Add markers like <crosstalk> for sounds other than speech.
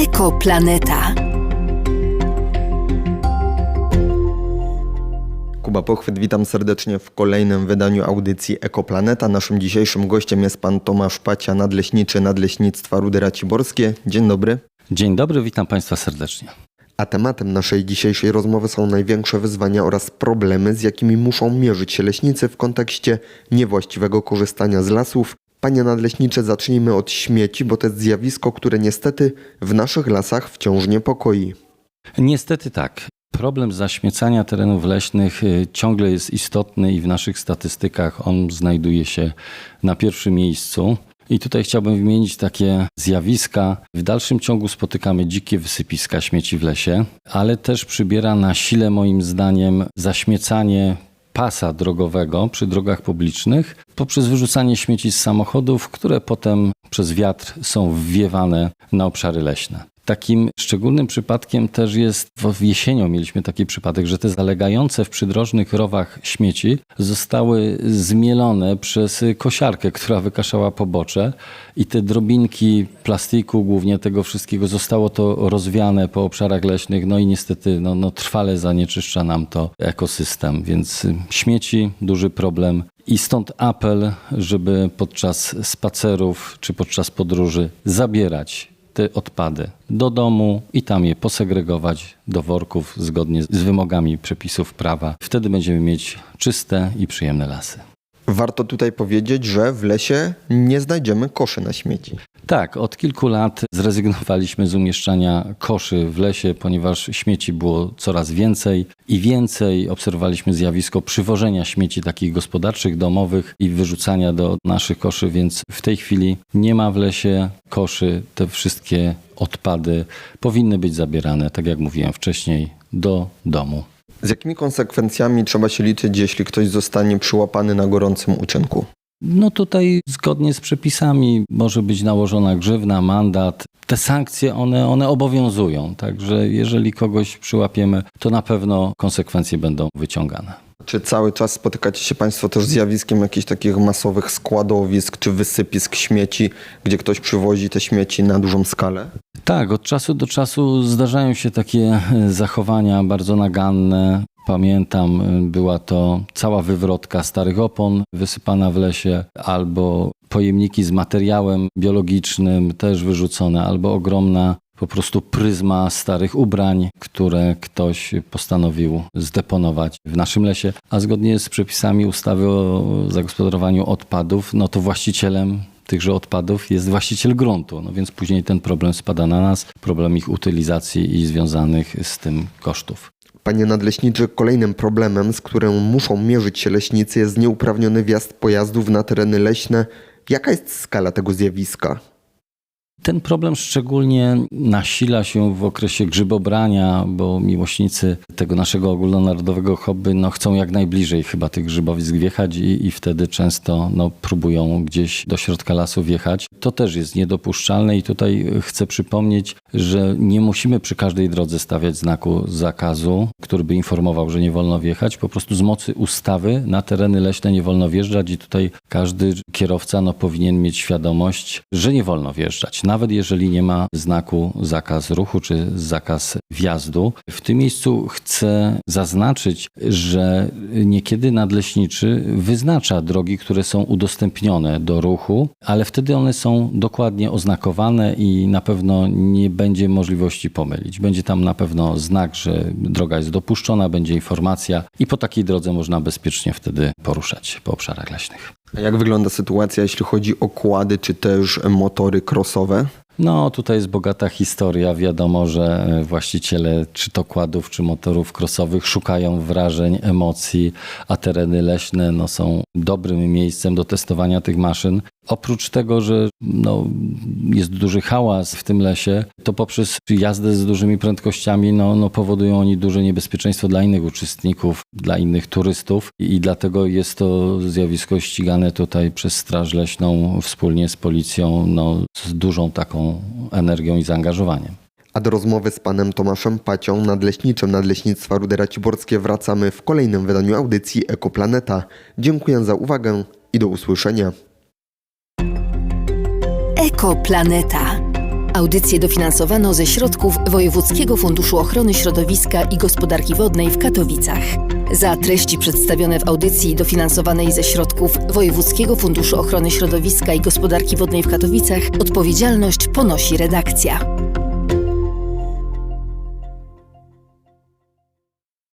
Ekoplaneta. Kuba Pochwyt, witam serdecznie w kolejnym wydaniu audycji Ekoplaneta. Naszym dzisiejszym gościem jest pan Tomasz Pacia, nadleśniczy Nadleśnictwa Rudy Raciborskie. Dzień dobry. Dzień dobry, witam Państwa serdecznie. A tematem naszej dzisiejszej rozmowy są największe wyzwania oraz problemy, z jakimi muszą mierzyć się leśnicy w kontekście niewłaściwego korzystania z lasów. Panie nadleśnicze, zacznijmy od śmieci, bo to jest zjawisko, które niestety w naszych lasach wciąż niepokoi. Niestety tak. Problem zaśmiecania terenów leśnych y, ciągle jest istotny i w naszych statystykach on znajduje się na pierwszym miejscu. I tutaj chciałbym wymienić takie zjawiska. W dalszym ciągu spotykamy dzikie wysypiska śmieci w lesie, ale też przybiera na sile moim zdaniem zaśmiecanie pasa drogowego przy drogach publicznych poprzez wyrzucanie śmieci z samochodów, które potem przez wiatr są wwiewane na obszary leśne. Takim szczególnym przypadkiem też jest, w jesienią mieliśmy taki przypadek, że te zalegające w przydrożnych rowach śmieci zostały zmielone przez kosiarkę, która wykaszała pobocze. I te drobinki plastiku, głównie tego wszystkiego, zostało to rozwiane po obszarach leśnych, no i niestety no, no, trwale zanieczyszcza nam to ekosystem, więc y, śmieci, duży problem. I stąd apel, żeby podczas spacerów czy podczas podróży zabierać odpady do domu i tam je posegregować do worków zgodnie z wymogami przepisów prawa. Wtedy będziemy mieć czyste i przyjemne lasy. Warto tutaj powiedzieć, że w lesie nie znajdziemy koszy na śmieci. Tak, od kilku lat zrezygnowaliśmy z umieszczania koszy w lesie, ponieważ śmieci było coraz więcej i więcej. Obserwowaliśmy zjawisko przywożenia śmieci takich gospodarczych, domowych i wyrzucania do naszych koszy, więc w tej chwili nie ma w lesie koszy. Te wszystkie odpady powinny być zabierane, tak jak mówiłem wcześniej, do domu. Z jakimi konsekwencjami trzeba się liczyć, jeśli ktoś zostanie przyłapany na gorącym uczynku? No tutaj zgodnie z przepisami może być nałożona grzywna, mandat. Te sankcje one, one obowiązują, także jeżeli kogoś przyłapiemy, to na pewno konsekwencje będą wyciągane. Czy cały czas spotykacie się Państwo też z zjawiskiem jakichś takich masowych składowisk czy wysypisk śmieci, gdzie ktoś przywozi te śmieci na dużą skalę? Tak, od czasu do czasu zdarzają się takie <laughs> zachowania bardzo naganne. Pamiętam, e, była to cała wywrotka starych opon wysypana w lesie, albo pojemniki z materiałem biologicznym też wyrzucone, albo ogromna po prostu pryzma starych ubrań, które ktoś postanowił zdeponować w naszym lesie. A zgodnie z przepisami ustawy o zagospodarowaniu odpadów, no to właścicielem tychże odpadów jest właściciel gruntu, no więc później ten problem spada na nas, problem ich utylizacji i związanych z tym kosztów. Panie nadleśniczy, kolejnym problemem, z którym muszą mierzyć się leśnicy jest nieuprawniony wjazd pojazdów na tereny leśne. Jaka jest skala tego zjawiska? Ten problem szczególnie nasila się w okresie grzybobrania, bo miłośnicy tego naszego ogólnonarodowego hobby no, chcą jak najbliżej chyba tych grzybowisk wjechać i, i wtedy często no, próbują gdzieś do środka lasu wjechać. To też jest niedopuszczalne i tutaj chcę przypomnieć, że nie musimy przy każdej drodze stawiać znaku zakazu, który by informował, że nie wolno wjechać. Po prostu z mocy ustawy na tereny leśne nie wolno wjeżdżać i tutaj każdy kierowca no, powinien mieć świadomość, że nie wolno wjeżdżać nawet jeżeli nie ma znaku zakaz ruchu czy zakaz wjazdu. W tym miejscu chcę zaznaczyć, że niekiedy nadleśniczy wyznacza drogi, które są udostępnione do ruchu, ale wtedy one są dokładnie oznakowane i na pewno nie będzie możliwości pomylić. Będzie tam na pewno znak, że droga jest dopuszczona, będzie informacja i po takiej drodze można bezpiecznie wtedy poruszać po obszarach leśnych. A jak wygląda sytuacja, jeśli chodzi o kłady czy też motory crossowe? No, tutaj jest bogata historia. Wiadomo, że e, właściciele czy to kładów, czy motorów krosowych szukają wrażeń, emocji, a tereny leśne no, są dobrym miejscem do testowania tych maszyn. Oprócz tego, że no, jest duży hałas w tym lesie, to poprzez jazdę z dużymi prędkościami no, no, powodują oni duże niebezpieczeństwo dla innych uczestników, dla innych turystów i dlatego jest to zjawisko ścigane tutaj przez Straż Leśną wspólnie z policją no, z dużą taką energią i zaangażowaniem. A do rozmowy z panem Tomaszem Pacią, nadleśniczym Nadleśnictwa Rudy Raciborskie wracamy w kolejnym wydaniu audycji Ekoplaneta. Dziękuję za uwagę i do usłyszenia. Ekoplaneta. Audycję dofinansowano ze środków Wojewódzkiego Funduszu Ochrony Środowiska i Gospodarki Wodnej w Katowicach. Za treści przedstawione w audycji dofinansowanej ze środków Wojewódzkiego Funduszu Ochrony Środowiska i Gospodarki Wodnej w Katowicach odpowiedzialność ponosi redakcja.